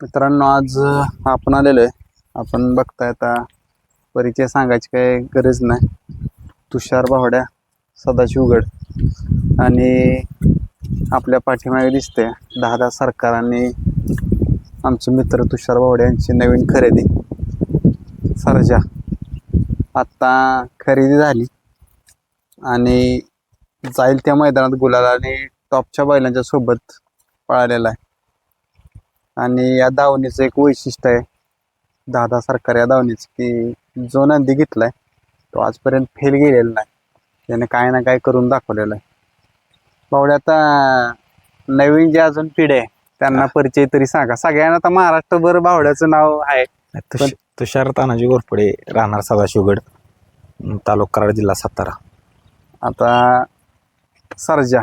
मित्रांनो आज आपण आलेलो आहे. आपण बघताय आता परिचय सांगायची काही गरज नाही. तुषार भावड्या सदाशिव उघड आणि आपल्या पाठीमागे दिसते दहा दहा सरकारांनी आमचे मित्र तुषार भावडे यांची नवीन खरेदी. सरजा. आत्ता खरेदी झाली. आणि जाईल त्या मैदानात गुलाल आणि टॉपच्या बैलांच्या सोबत पळालेला आहे. आणि या दावणीचं एक वैशिष्ट्य आहे. दादा सरकार या दावणीचं की जो नंदी घेतलाय तो आजपर्यंत फेल गेलेला नाही. त्याने काय ना काय करून दाखवलेलं आहे. बावड्या आता नवीन जे अजून पिढी आहे त्यांना परिचय तरी सांगा. सगळ्यांना आता महाराष्ट्रभर बावड्याचं नाव आहे. तुष- तुषार तानाजी गोरपडे राहणार सदाशिवगड तालुका कराड जिल्हा सातारा. आता सरजा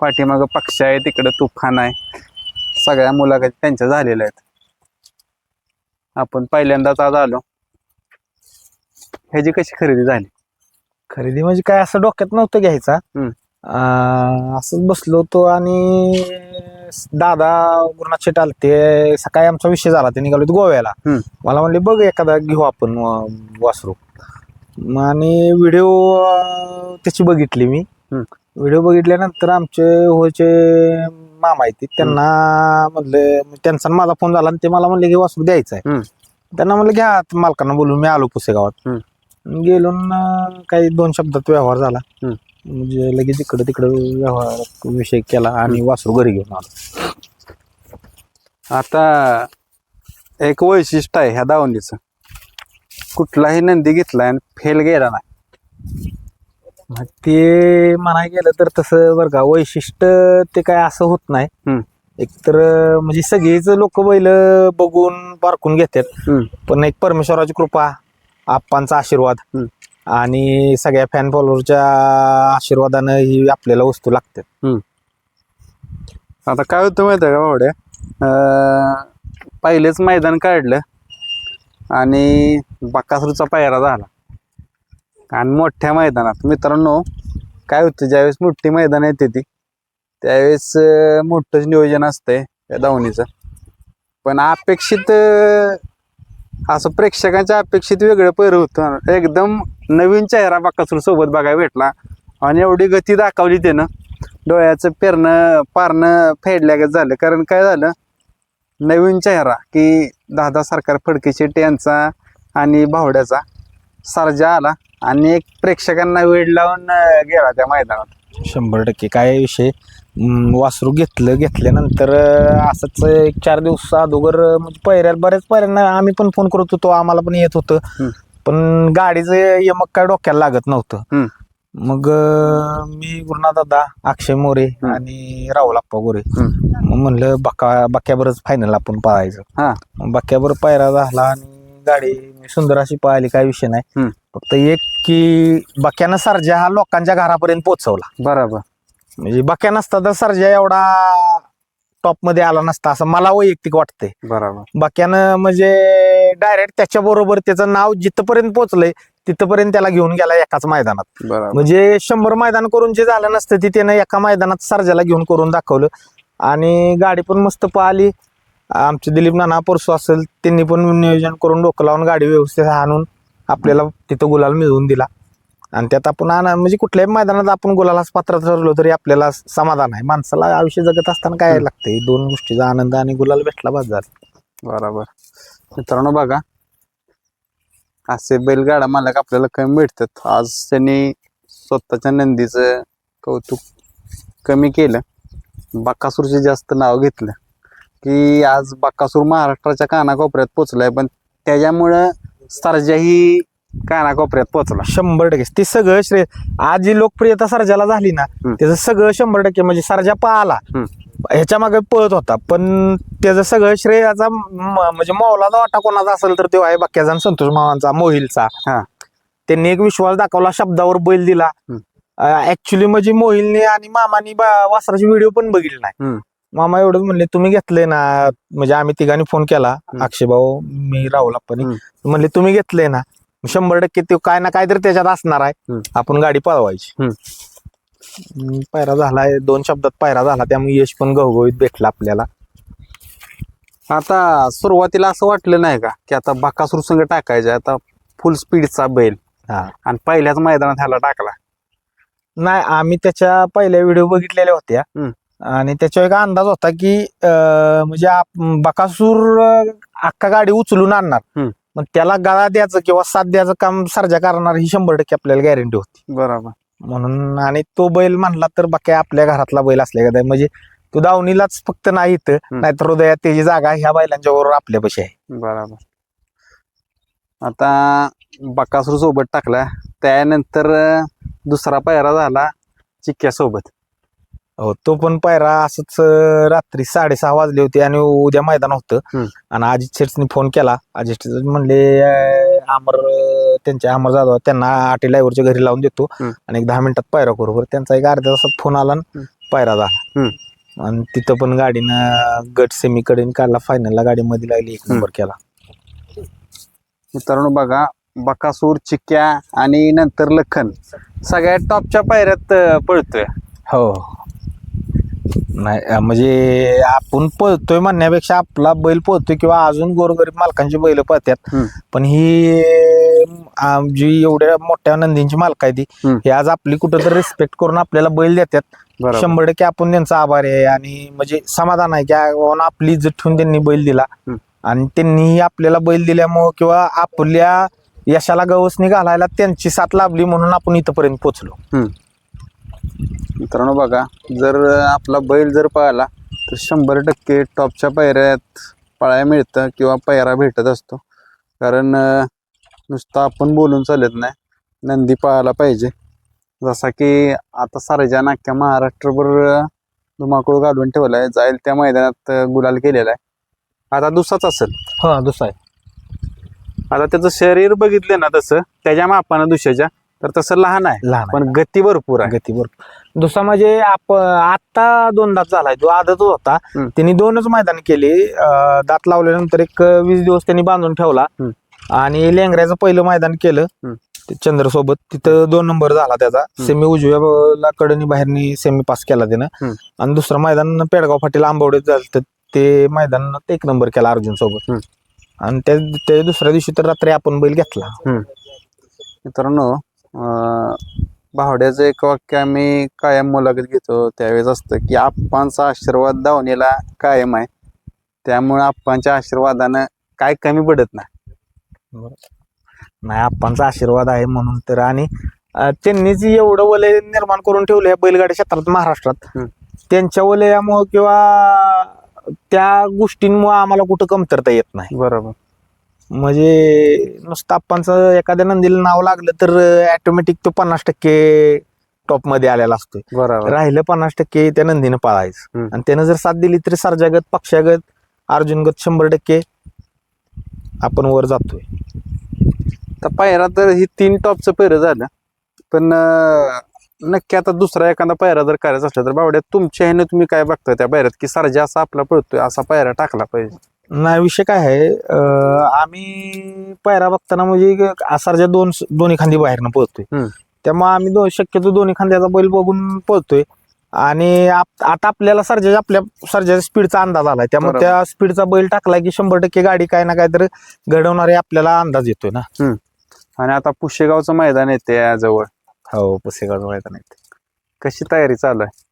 पाठीमागं पक्ष आहे तिकडं तुफान आहे. सगळ्या मुलाखती त्यांच्या झालेल्या आहेत. आपण पहिल्यांदाच आज आलो. ह्याची कशी खरेदी झाली? खरेदी म्हणजे काय असं डोक्यात नव्हतं घ्यायचा. हम्म. अं, असंच बसलो होतो आणि दादा गुरुनाथ शेट आलते. सकाळी आमचा विषय झाला ते निघालो होतो गोव्याला. हम्म. मला म्हणले बघ एखादा घेऊ आपण अं, वासरू. आणि व्हिडिओ त्याची बघितली मी. हम्म. व्हिडिओ बघितल्यानंतर आमचे होयचे मामा आहेत त्यांना म्हणले त्यांचा आणि माझा फोन झाला आणि ते मला म्हणले की वासरू द्यायचं आहे हम्म. त्यांना म्हणलं घ्या मालकांना बोलून मी आलो पुसेगावात गेलो न काही दोन शब्दात व्यवहार झाला. हम्म. म्हणजे लगेच इकडं तिकडं व्यवहार विषय केला आणि वासरू घरी घेऊन आलो. आता एक वैशिष्ट्य आहे ह्या दावणीचं. कुठलाही नंदी घेतलाय आणि फेल गेला नाही. मग ते म्हणाय गेलं तर तसं बरं का वैशिष्ट्य ते काय असं होत नाही. एकतर म्हणजे सगळीच लोक बैल बघून पारखून घेतात. पण एक परमेश्वराची कृपा आप्पांचा आशीर्वाद. आणि सगळ्या फॅन फॉलोअरच्या आशीर्वादानं ही आपल्याला वस्तू लागते आता काय होतं माहिती आहे का भावड्या अं, पहिलेच मैदान काढलं आणि बकासूरचा पायरा झाला आणि मोठ्या मैदानात. मित्रांनो काय होतं ज्यावेळेस मोठी मैदान येते ती त्यावेळेस मोठंच नियोजन असतंय त्या धावणीचं पण अपेक्षित असं प्रेक्षकांच्या अपेक्षित वेगळं पैर होतं. एकदम नवीन चेहरा बाकासूर सोबत बघायला भेटला. आणि एवढी गती दाखवली त्यानं. डोळ्याचं पेरणं पारणं फेडल्यागत झालं. कारण काय झालं नवीन चेहरा की दादा सरकार फडके शेट्टी यांचा आणि भावड्याचा सरजा आला आणि एक प्रेक्षकांना वेळ लावून अं, गेला त्या मैदानात शंभर टक्के काय विषय अं, वासरू घेतलं घेतल्यानंतर अं, असंच एक चार दिवस अगोदर अं, म्हणजे पहिऱ्या बऱ्याच पहिऱ्यांना आम्ही पण फोन करत होतो आम्हाला पण येत होतं. पण गाडीचं यमक काय डोक्याला लागत नव्हतं हम्म. मग अं, मी गुरुनाथ दादा अक्षय मोरे. आणि राहुल आप्पा गोरे हम्म. मग म्हणलं बक्का बक्याबरच फायनल आपण पाहायचं हा. मग बक्याबर पायरा झाला आणि गाडी सुंदर अशी पळाली काय विषय नाही. हम्म. फक्त एक की बक्यानं सरजा हा लोकांच्या घरापर्यंत पोहोचवला. बरोबर. म्हणजे बक्या नसता तर सर्जा एवढा टॉपमध्ये आला नसता असं मला वैयक्तिक वाटतंय. बरोबर. बक्यानं म्हणजे डायरेक्ट त्याच्या बरोबर त्याचं नाव जिथपर्यंत पोहोचलंय तिथपर्यंत त्याला घेऊन गेला एकाच मैदानात. बरोबर. म्हणजे शंभर मैदान करून जे झालं नसतं ते त्यानं एका मैदानात सर्जाला घेऊन करून दाखवलं. आणि गाडी पण मस्त पळाली आमचे दिलीप नाना परसू असेल त्यांनी पण नियोजन करून डोकं लावून गाडी व्यवस्थित आणून आपल्याला तिथं गुलाल मिळवून दिला. आणि त्यात आपण आना म्हणजे कुठल्याही मैदानात आपण गुलालाच पात्र ठरलो तरी आपल्याला समाधान आहे. माणसाला आयुष्य जगत असताना काय. लागतंय? दोन गोष्टीचा आनंद आणि गुलाल भेटला झाला. बरोबर. मित्रांनो बघा असे बैलगाडा मालक आपल्याला कमी भेटतात. आज त्यांनी स्वतःच्या नंदीचं कौतुक कमी केलं. बकासूरचे जास्त नाव घेतलं. की आज बकासूर महाराष्ट्राच्या कानाकोपऱ्यात पोचलाय पण त्याच्यामुळं सरजाही कानाकोपऱ्यात पोचला शंभर टक्के ते सगळं श्रेय आज जी लोकप्रियता सर्जाला झाली ना हम्म. त्याचं सगळं शंभर टक्के म्हणजे सर्जा पाहला हम्म. ह्याच्या मागे पळत होता पण त्याचं सगळं श्रेयाचा म- म्हणजे मौलाचा वाटा कोणाचा असेल तर तो आहे बाक्याचा आणि संतोष मामांचा मोहिलचा हा. त्यांनी एक विश्वास दाखवला शब्दावर बैल दिला हम्म. ऍक्च्युली म्हणजे मोहिलने आणि मामानी बा- वासराची व्हिडिओ पण बघितली नाही हम्म. मामा एवढं म्हणले तुम्ही घेतले ना? म्हणजे आम्ही तिघांनी फोन केला. अक्षय भाऊ मी राहुल आपण. म्हणले तुम्ही घेतले ना? शंभर टक्के ते काय ना काय तरी त्याच्यात असणार आहे. आपण गाडी पळवायची. पायरा झालाय दोन शब्दात पायरा झाला. त्यामुळे यश पण घवघवीत भेटला आपल्याला. आता सुरुवातीला असं वाटलं नाही का की आता बाकासूर संघ टाकायचे आता फुल स्पीडचा बैल. हा. आणि पहिल्याच मैदानात ह्याला टाकला. नाही आम्ही त्याच्या पहिल्या व्हिडिओ बघितलेल्या होत्या. आणि त्याच्यावर एक अंदाज होता की अं, म्हणजे आप- बकासूर अं, अख्खा गाडी उचलून आणणार. हम्म. मग त्याला गळा द्यायचं किंवा साथ द्यायचं काम सर्जा करणार ही शंभर टक्के आपल्याला गॅरंटी होती. बरोबर. म्हणून आणि तो बैल म्हणला तर बाकी आपल्या घरातला बैल असल्या का म्हणजे तो दावणीलाच फक्त नाही इथं नाहीतर हृदयात त्याची जागा ह्या बैलांच्या बरोबर आपल्यापाशी आहे. बरोबर. आता बकासूर सोबत टाकला. त्यानंतर अं, दुसरा पायरा झाला चिक्क्या सोबत हो तो पण पायरा असंच अं, रात्री साडेसहा वाजले होते आणि उद्या मैदान होतं. हम्म. आणि अजित शेठने फोन केला. अजित म्हणले अं, अमर अं, त्यांचे अमर जाधव त्यांना आटी ड्रायव्हरच्या घरी लावून देतो. हम्म. आणि एक दहा मिनिटात पायरा करू बरं. त्यांचा एक अर्ध्या तासात फोन आला आणि हम्म. पायरा झाला. आणि तिथं पण गाडीनं गट सेमी कडे काढला फायनलला गाडीमध्ये लागली एक नंबर केला. मित्रांनो बघा बकासूर चिक्क्या आणि नंतर लखन सगळ्यात टॉपच्या पायऱ्यात अं, पळतोय. हो. नाही म्हणजे आपण पळतोय म्हणण्यापेक्षा आपला बैल पळतोय किंवा अजून गोरगरीब मालकांची बैल पळतात हम्म. पण ही जी एवढ्या मोठ्या नंदींची मालक आहे ती हम्म. ही आज आपली कुठंतरी रिस्पेक्ट करून आपल्याला बैल देतात बरोबर शंभर टक्के आपण त्यांचा आभार आहे आणि म्हणजे समाधान आहे की आ- बाबा आपली इज्जत ठेवून त्यांनी बैल दिला हम्म. आणि त्यांनी आपल्याला बैल दिल्यामुळं किंवा आपल्या यशाला गवसणी घालायला त्यांची साथ लाभली म्हणून आपण इथपर्यंत पोहोचलो मित्रांनो बघा जर आपला बैल जर पळाला तर शंभर टक्के टॉपच्या पायऱ्यात पळायला मिळतं किंवा पायरा भेटत असतो. कारण नुसतं आपण बोलून चालत नाही नंदी पळायला पाहिजे. जसा की आता सारजा नाक्या महाराष्ट्रभर धुमाकूळ घालून ठेवलाय जाईल त्या मैदानात गुलाल केलेला आहे. आता दुसराच असेल. हा दुसरा आहे. आता त्याचं शरीर बघितलं ना तसं त्याच्या मापानं दुसऱ्याच्या तर तसं लहान आहे. लहान. पण गती भरपूर आहे. गती बरोबर दुसरा म्हणजे आप आता दोनदाच झालाय. तो आदतच होता. त्यांनी दोनच मैदान केली. दात लावल्यानंतर एक वीस दिवस त्यांनी बांधून ठेवला. आणि लेंगऱ्याचं पहिलं मैदान केलं. चंद्र सोबत तिथं दोन नंबर झाला त्याचा. सेमी उजव्या कडनी बाहेरनी सेमी पास केला त्यानं. आणि दुसरं मैदान पेडगाव फाटील आंबवडे झालं तर ते मैदान एक नंबर केला अर्जुन सोबत. आणि त्या दुसऱ्या दिवशी तर रात्री आपण बैल घेतला. मित्रांनो भावड्याचं एक वाक्य आम्ही कायम मुलाखत घेतो. त्यावेळेस असतं की आप्पांचा आशीर्वाद दावणीला कायम आहे. त्यामुळे आप्पांच्या आशीर्वादानं काय कमी पडत नाही. नाही आप्पांचा आशीर्वाद आहे म्हणून तर आणि त्यांनीच एवढं वलय निर्माण करून ठेवलं या बैलगाडी क्षेत्रात महाराष्ट्रात. त्यांच्या वलयामुळं किंवा त्या गोष्टींमुळे आम्हाला कुठं कमतरता येत नाही. बरोबर. म्हणजे नुसतं आप्पांचं एखाद्या नंदीला नाव लागलं तर ऑटोमॅटिक तो पन्नास टक्के टॉपमध्ये आलेला असतोय. बरोबर. राहिलं पन्नास टक्के त्या नंदीनं पाळायचं. हम्म. आणि त्यानं जर साथ दिली तरी सर्जागत पक्षागत अर्जुनगत शंभर टक्के आपण वर जातोय. तर पायरा तर ही तीन टॉपचं पैर झालं. पण अं, नक्की आता दुसरा एखादा पायरा जर करायचा असला तर बावड्या तुमच्या ह्याने तुम्ही काय बघताय त्या पायऱ्यात? की सरजा असा आपला पळतोय असा पायरा टाकला पाहिजे. नाही विषय काय आहे अं, आम्ही पायरा बघताना म्हणजे असारच्या दोन दोन्ही खांदी बाहेरनं पळतोय. हम्म. त्यामुळे आम्ही दो शक्यतो दोन्ही खांद्याचा बैल बघून पळतोय. आणि आप- आता आपल्याला सर्जा आपल्या सर्जाच्या स्पीडचा अंदाज आलाय. त्यामुळे बरोबर. त्या स्पीडचा बैल टाकलाय की शंभर टक्के गाडी काय ना काहीतरी घडवणारे आपल्याला अंदाज येतोय ना. आणि आता पुशेगावचं मैदान येते जवळ हो पुसेगावचं मैदान आहे कशी तयारी चालू आहे?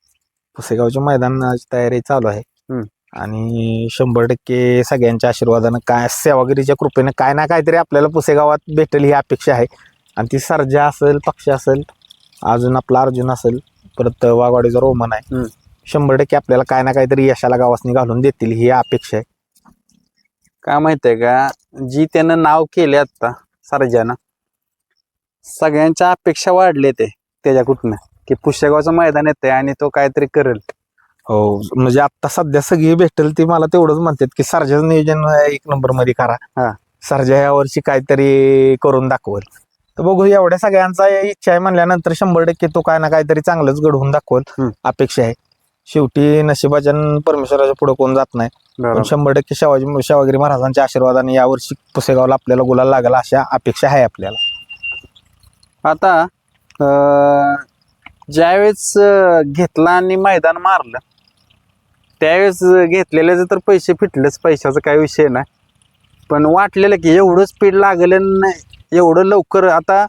पुसेगावच्या मैदानाची तयारी चालू आहे. हम्म. आणि शंभर टक्के सगळ्यांच्या आशीर्वादानं काय सेवागिरीच्या कृपेनं काय ना काहीतरी आपल्याला पुसेगावात भेटेल ही अपेक्षा आहे. आणि ती सर्जा असेल पक्ष असेल अजून आपला अर्जुन असेल परत वाघवाडीचा रोमन आहे. शंभर टक्के आपल्याला काय ना काहीतरी यशाला गावासनी घालून देतील ही अपेक्षा आहे. का माहितीये का? जी त्यानं नाव केले आता सरजानं सगळ्यांच्या अपेक्षा वाढले ते त्याच्या कुठनं की पुष्यगावचं मैदान येते आणि तो काहीतरी करेल. हो म्हणजे आता सध्या सगळी भेटेल ती मला तेवढंच म्हणतात की सर्जाचं नियोजन एक नंबरमध्ये करा. हा. सर्जा या वर्षी काहीतरी करून दाखवल. तर बघू एवढ्या सगळ्यांचा इच्छा आहे म्हणल्यानंतर शंभर टक्के तो काय ना काहीतरी चांगलंच घडवून दाखवल. अपेक्षा आहे. शेवटी नशिबाच्या परमेश्वराच्या पुढे कोण जात नाही. पण शंभर टक्के शिवाजी शिवागिरी महाराजांच्या आशीर्वादाने यावर्षी पुसेगावला आपल्याला गुलाल लागला अशा अपेक्षा आहे आपल्याला. आता ज्यावेळेस घेतला आणि मैदान मारलं त्यावेळेस घेतलेल्याचे तर पैसे फिटलेच पैशाचा काही विषय नाही. पण वाटलेलं की एवढं स्पीड लागलं नाही एवढं लवकर. आता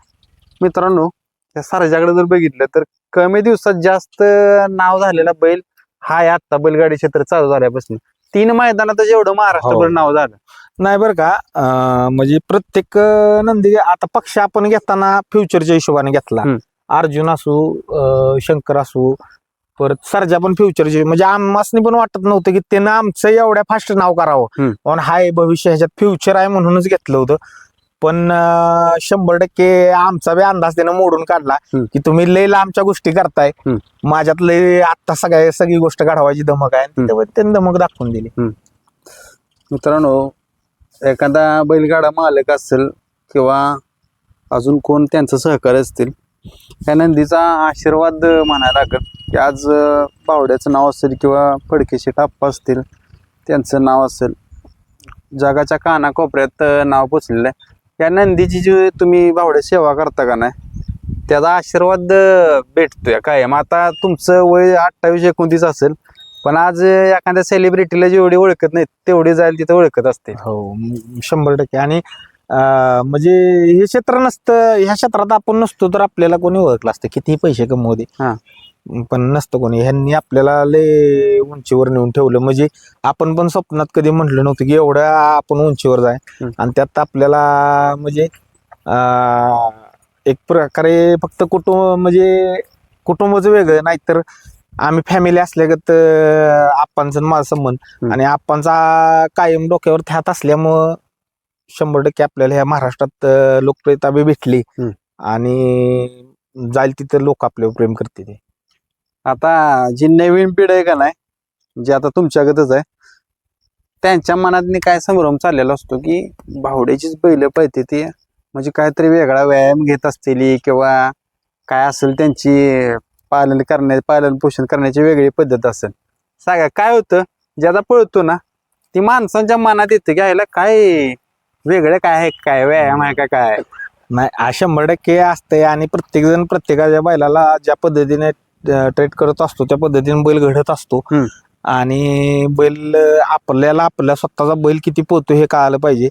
मित्रांनो त्या सरजाकडे जर बघितलं तर कमी दिवसात जास्त नाव झालेला बैल हा आहे आत्ता बैलगाडी क्षेत्र चालू झाल्यापासून. तीन मैदानातच एवढं महाराष्ट्रभर हो. नाव झालं. नाही बरं का म्हणजे प्रत्येक नंदी आता पक्ष आपण घेताना फ्युचरच्या हिशोबाने घेतला. अर्जुन असू शंकर असू परत सरजा पण फ्युचरचे म्हणजे आम्हासनी पण वाटत नव्हतं की त्यानं आमचं एवढ्या फास्ट नाव करावं. पण हाय भविष्य ह्याच्यात फ्युचर आहे म्हणूनच घेतलं होतं. पण शंभर टक्के आमचा बी अंदाज त्यानं मोडून काढला. की तुम्ही लय लांबच्या गोष्टी करताय. माझ्यात लय आत्ता सगळ्या सगळी गोष्ट काढवायची धमक आहे. त्यांनी धमक दाखवून दिली. मित्रांनो एखादा बैलगाडा मालक असेल किंवा अजून कोण त्यांचं सहकारी असतील या नंदीचा आशीर्वाद म्हणायला लागेल. की आज पावड्याचं बावड्याचं नाव असेल किंवा फडकेशी टाप्पा असतील त्यांचं नाव असेल. जगाच्या कानाकोपऱ्यात नाव पोचलेलं आहे. या नंदीची जी तुम्ही बावड्या सेवा करता का नाही त्याचा आशीर्वाद भेटतोय कायम आता तुमचं वय अठ्ठावीस एकोणतीस असेल पण आज एखाद्या सेलिब्रिटीला जेवढी ओळखत नाही तेवढी जाईल तिथं ओळखत असते हो शंभर टक्के. आणि म्हणजे हे क्षेत्र नसतं ह्या क्षेत्रात आपण नसतो तर आपल्याला कोणी ओळखलं असतं. कितीही पैसे कमवू दे. हा. पण नसतं कोणी. ह्यांनी आपल्याला लय उंचीवर नेऊन ठेवलं. म्हणजे आपण पण स्वप्नात कधी म्हटलं नव्हतं की एवढं आपण उंचीवर जाय. आणि त्यात आपल्याला म्हणजे अं, एक प्रकारे फक्त कुटुंब म्हणजे कुटुंबच वेगळं. नाहीतर आम्ही फॅमिली असल्यागत अं, आप्पांचा आणि माझा संबंध. आणि आप्पांचा कायम डोक्यावर थात असल्यामुळं शंभर टक्के आपल्याला ह्या महाराष्ट्रात लोकप्रियता बी भेटली. हम्म. आणि जाईल तिथं लोक आपल्यावर प्रेम करते ते आता जी नवीन पिढी आहे का नाही जी आता तुमच्यागतच आहे त्यांच्या मनात काय संभ्रम चाललेला असतो की भावड्याचीच बैल पाहिजे ती म्हणजे काहीतरी वेगळा व्यायाम घेत असतील किंवा काय असेल त्यांची पालन करण्या पालन पोषण करण्याची वेगळी पद्धत असेल. सांगा काय होतं? ज्यादा पळतो ना ती माणसांच्या मनात येते की काय वेगळं काय आहे काय व्यायाम आहे का काय नाही हा शंभर टक्के असते आणि प्रत्येक जण प्रत्येकाच्या बैलाला ज्या पद्धतीने ट्रेट करत असतो त्या पद्धतीने बैल घडत असतो हम्म. आणि बैल आपल्याला आपल्या स्वतःचा बैल किती पोहतो हे कळालं पाहिजे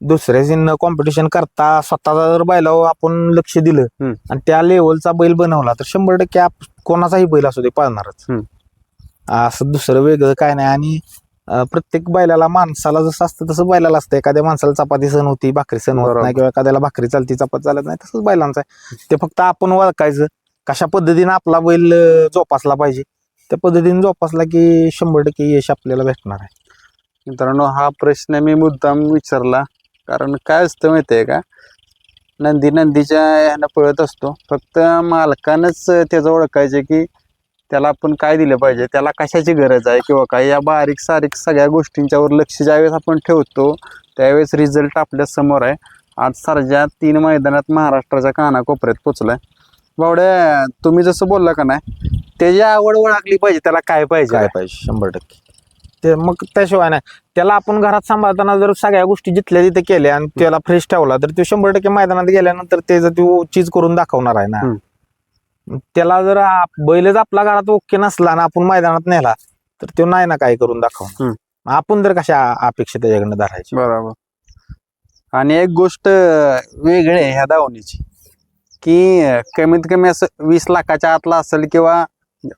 दुसऱ्याची न कॉम्पिटिशन करता स्वतःचा जर बैलावर आपण लक्ष दिलं हम्म. आणि त्या लेवलचा बैल बनवला तर शंभर टक्के आप कोणाचाही बैल असू दे पाळणारच हम्म. असं दुसरं वेगळं काय नाही आणि प्रत्येक बैलाला माणसाला जसं असतं तसं बैलाला असतं. एखाद्या माणसाला चपाती सण होती भाकरी सण होत. नाही किंवा एखाद्याला भाकरी चालती चपाती चालत नाही तसंच बैलांचं आहे. ते फक्त आपण ओळखायचं कशा पद्धतीने आपला बैल जोपासला पाहिजे. त्या पद्धतीने जोपासला की शंभर टक्के यश आपल्याला भेटणार आहे. मित्रांनो हा प्रश्न मी मुद्दाम विचारला. कारण काय असतं माहिती आहे का? नंदी नंदीच्या ह्यानं पळत असतो. फक्त मालकानंच त्याचं ओळखायचं की त्याला आपण काय दिलं पाहिजे त्याला कशाची गरज आहे किंवा काय? या बारीक सारीक सगळ्या गोष्टींच्यावर लक्ष ज्यावेळेस आपण ठेवतो त्यावेळेस रिझल्ट आपल्यासमोर आहे. आज सरजा तीन मैदानात महाराष्ट्राच्या कानाकोपऱ्यात पोचलाय. बावड्या तुम्ही जसं बोलला का नाही त्याची आवड ओळखली पाहिजे त्याला काय पाहिजे? काय पाहिजे? शंभर टक्के. ते मग त्याशिवाय नाही. त्याला आपण घरात सांभाळताना जर सगळ्या गोष्टी जिथल्या तिथे केल्या आणि त्याला फ्रेश ठेवला तर तो शंभर टक्के मैदानात गेल्यानंतर त्याचं तो चीज करून दाखवणार आहे ना. त्याला जर आप- बैलच आपला घरात ओके नसला ना आपण मैदानात नेला तर तो नाही ना काय करून दाखवणार. आपण तर कशा अपेक्षा त्याच्याकडनं धरायची बरोबर. आणि एक गोष्ट वेगळी आहे ह्या दावणीची की कमीत कमी असं वीस लाखाच्या आतला असेल किंवा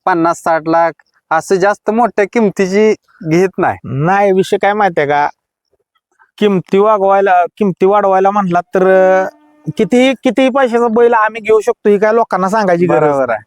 पन्नास साठ लाख असं जास्त मोठ्या किमतीची घेत नाही. नाही विषय काय माहितीये का? किमती वागवायला किमती वाढवायला म्हणला तर अं, किती किती पैशाचा बैल आम्ही घेऊ शकतो ही काय लोकांना सांगायची गरज बरोबर आहे.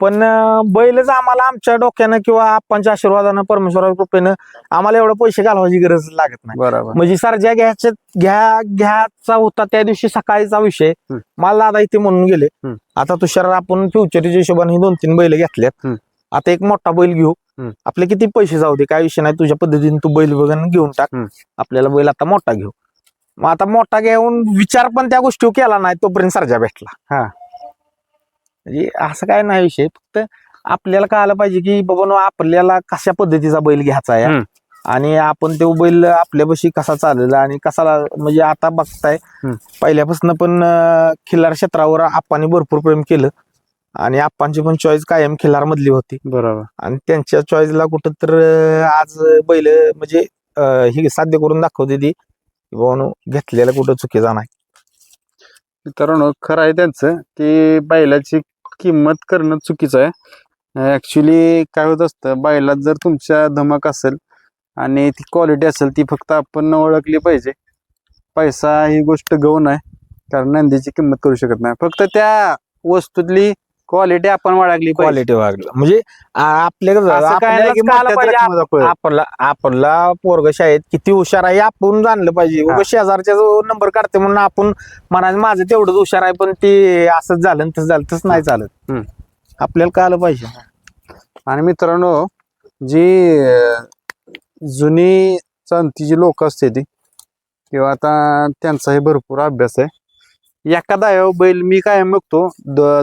पण अं, बैलच आम्हाला आमच्या डोक्यानं किंवा आप्पांच्या आशीर्वादानं परमेश्वराच्या कृपेनं आम्हाला एवढं पैसे घालवायची गरज लागत नाही. बरोबर. म्हणजे सरजा घ्यायच्या घ्या घ्यायचा होता त्या दिवशी सकाळीचा विषय. हम्म. मला दादा इथे म्हणून गेले. हम्म. आता तुषार आपण फ्युचरच्या हिशोबाने ही दोन तीन बैल घेतल्यात. हम्म. आता एक मोठा बैल घेऊ. हम्म. आपले किती पैसे जाऊ दे काय विषय नाही. तुझ्या पद्धतीने तू बैल बघून घेऊन टाक. हम्म. आपल्याला बैल आता मोठा घेऊ. मग आता मोठा घेऊन विचार पण त्या गोष्टी केला नाही तोपर्यंत सरजा भेटला हा. म्हणजे असं काय नाही विषय फक्त आपल्याला कळायला पाहिजे की बाबा नो आपल्याला कशा पद्धतीचा बैल घ्यायचा आहे. आणि आपण तो बैल आपल्यापाशी कसा चालेल आणि कसा म्हणजे आता बघताय. पहिल्यापासून पण खिल्लार क्षेत्रावर आपण भरपूर प्रेम केलं आणि आप्पांची पण चॉईस कायम खिल्लार मधली होती बरोबर आणि त्यांच्या चॉईसला कुठं तर आज बैल म्हणजे ही साध्य करून दाखवते ती की बाबांनो, घेतलेलं कुठं चुकीचा नाही. मित्रांनो खरं आहे त्यांचं की बैलाची किंमत करणं चुकीचं आहे. ॲक्च्युली काय होत असतं बैलात जर तुमच्या धमक असेल आणि ती क्वालिटी असेल ती फक्त आपण ओळखली पाहिजे. पैसा ही गोष्ट गौण आहे कारण नंदीची किंमत करू शकत नाही. फक्त त्या वस्तूतली क्वालिटी आपण पाहिजे. क्वालिटी वागलं म्हणजे आ- आपल्या कसं, असं काय नाही की आपल्यालाच कळालं मोठ्याच पाहिजे रकमेचा पळ. आपला आपला पोरग शाळेत किती हुशार आहे आपण जाणलं पाहिजे. शेजारच्या जो नंबर काढते म्हणून आपण म्हणायचं माझं तेवढंच हुशार आहे पण ते असंच झालं तसं झालं तसं नाही चालत. आपल्याला कळालं पाहिजे. आणि मित्रांनो जी जुनी चांतीची लोक असते ती किंवा आता त्यांचाही भरपूर अभ्यास आहे. एका दाव्यावर बैल मी काय बघतो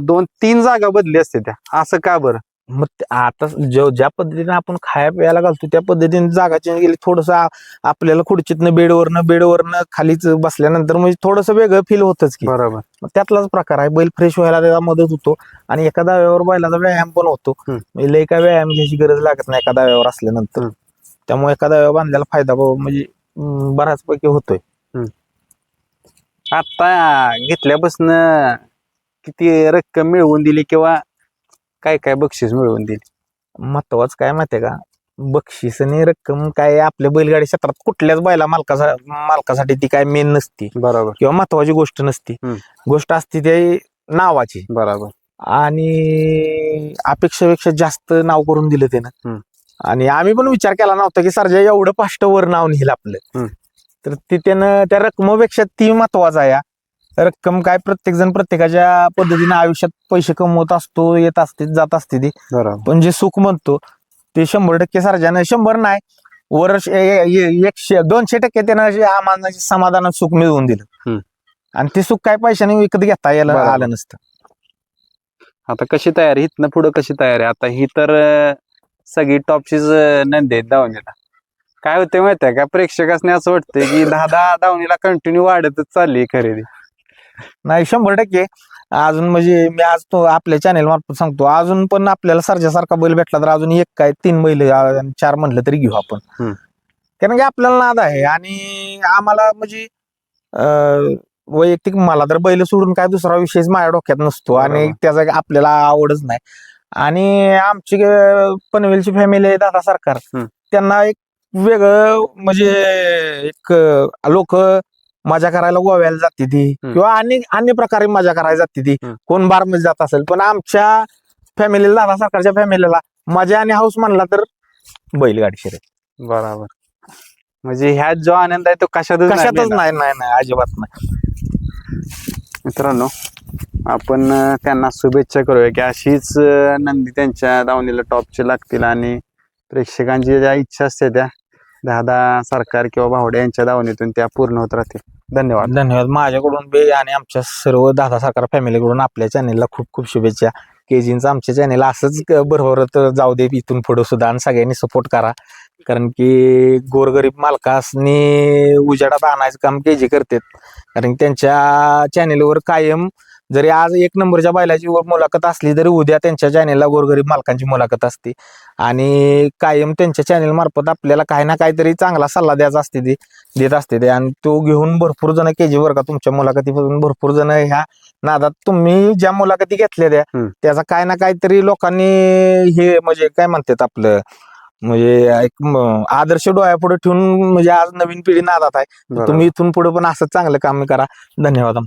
दोन तीन जागा बदली असते त्या. असं का बरं? मग आता जो ज्या पद्धतीने आपण खाया प्यायला घालतो त्या पद्धतीने जागा चेंज केली थोडस आपल्याला खुर्चीतनं बेडवरनं बेडवरनं खालीच बसल्यानंतर म्हणजे थोडस वेगळं फील होतच की. बरोबर. त्यातलाच प्रकार आहे बैल फ्रेश व्हायला त्याला मदत होतो आणि एका दाव्यावर बैलाचा व्यायाम पण होतो. म्हणजे लय काय व्यायाम घ्यायची गरज लागत नाही एका दाव्यावर असल्यानंतर. त्यामुळे एका दाव्यावर बांधलेला फायदा म्हणजे बऱ्याच पैकी होतोय. आता घेतल्यापासून किती रक्कम मिळवून दिली किंवा काय काय बक्षीस मिळवून दिली? महत्वाचं काय माहितीये का? बक्षीस आणि रक्कम काय आपल्या बैलगाडी क्षेत्रात कुठल्याच बैला मालकासा मालकासाठी ती काय मेन नसती. बरोबर. किंवा महत्वाची गोष्ट नसती. हम्म. गोष्ट असती ती नावाची. बरोबर. आणि अपेक्षेपेक्षा जास्त नाव करून दिलं त्यानं. हम्म. आणि आम्ही पण विचार केला नव्हता की सरजा एवढं पाष्ट वर नाव नेलं आपलं. हम्म. तर ती त्यानं त्या रकमेपेक्षा ती महत्त्वाचा आहे. रक्कम काय प्रत्येक जण प्रत्येकाच्या पद्धतीने आयुष्यात पैसे कमवत असतो येत असते जात असते ती. बरोबर. पण जे सुख म्हणतो ते शंभर टक्के सरजानं शंभर नाही वर्ष ए- ए- ए- एकशे दोनशे टक्के त्यानं जे आम्हाला समाधानात सुख मिळवून दिलं. हम्म. आणि ते सुख काय पैशाने विकत घेता यायला बरोबर. आलं नसतं. आता कशी तयारी? इथनं पुढं कशी तयारी? आता ही तर अं, सगळी टॉपचीच नंदी आहेत दावणीला. काय होते माहिती आहे का? प्रेक्षकासने असं वाटतंय की दहा दहा दावणीला कंटिन्यू वाढतच चालली खरेदी. नाही शंभर टक्के. अजून म्हणजे मी आज तो आपल्या चॅनेल मार्फत सांगतो. अजून पण आपल्याला सारख्या बैल भेटला तर अजून एक काय तीन बैल अं, चार म्हणलं तरी घेऊ आपण. हम्म. कारण की आपल्याला नाद आहे आणि आम्हाला म्हणजे अं, वैयक्तिक मला तर बैल सोडून काय दुसरा विषयच माझ्या डोक्यात नसतो आणि बरोबर. त्याचा आपल्याला आवडच नाही. आणि आमची अं, पनवेलची फॅमिली आहे दादा सरकार हम्म. त्यांना एक वेगळं म्हणजे एक लोक मजा करायला गोव्याला जाते ती. किंवा अन्य अन्य प्रकारे मजा करायला जाते ती. कोण बारमध्ये जात असेल पण आमच्या फॅमिलीला दादा सरकारच्या फॅमिलीला मजा आणि हाऊस म्हणला तर बैलगाडी शर्यत बरोबर म्हणजे ह्यात जो आनंद आहे तो कशातच नाही कशातच. नाही नाही नाही अजिबात नाही मित्रांनो आपण त्यांना शुभेच्छा करूया की अशीच नंदी त्यांच्या दावणीला टॉपची लागतील आणि प्रेक्षकांची ज्या इच्छा असते त्या दादा सरकार किंवा भावडे यांच्या दावणीतून त्या पूर्ण होत राहतील. धन्यवाद. धन्यवाद. माझ्याकडून बे आणि आमच्या सर्व दादा सरकार फॅमिलीकडून आपल्या चॅनेलला खूप खूप शुभेच्छा. केजींचं आमच्या चॅनेल असंच बरोबर जाऊ दे इथून पुढे सुद्धा आणि सगळ्यांनी सपोर्ट करा. कारण की गोरगरीब मालकासनी उजेडात आणायचं काम केजी करतात. कारण त्यांच्या चॅनेलवर कायम जरी आज एक नंबरच्या बैलाची मुलाखत असली तरी उद्या त्यांच्या चॅनेलला गोरगरीब मालकांची मुलाखत असते. आणि कायम त्यांच्या चॅनेल मार्फत आपल्याला काही ना काहीतरी चांगला सल्ला द्यायचा असते ती देत असते ते. आणि तो घेऊन भरपूर जण के जी वर्गात तुमच्या मुलाखतीपासून भरपूर जण ह्या नादात तुम्ही ज्या मुलाखती घेतल्या त्या. त्याचा काय ना काहीतरी लोकांनी हे म्हणजे काय म्हणतात आपलं म्हणजे एक आदर्श डोळ्यापुढे ठेवून म्हणजे आज नवीन पिढी नादात आहे. तुम्ही इथून पुढे पण असं चांगलं काम करा. धन्यवाद.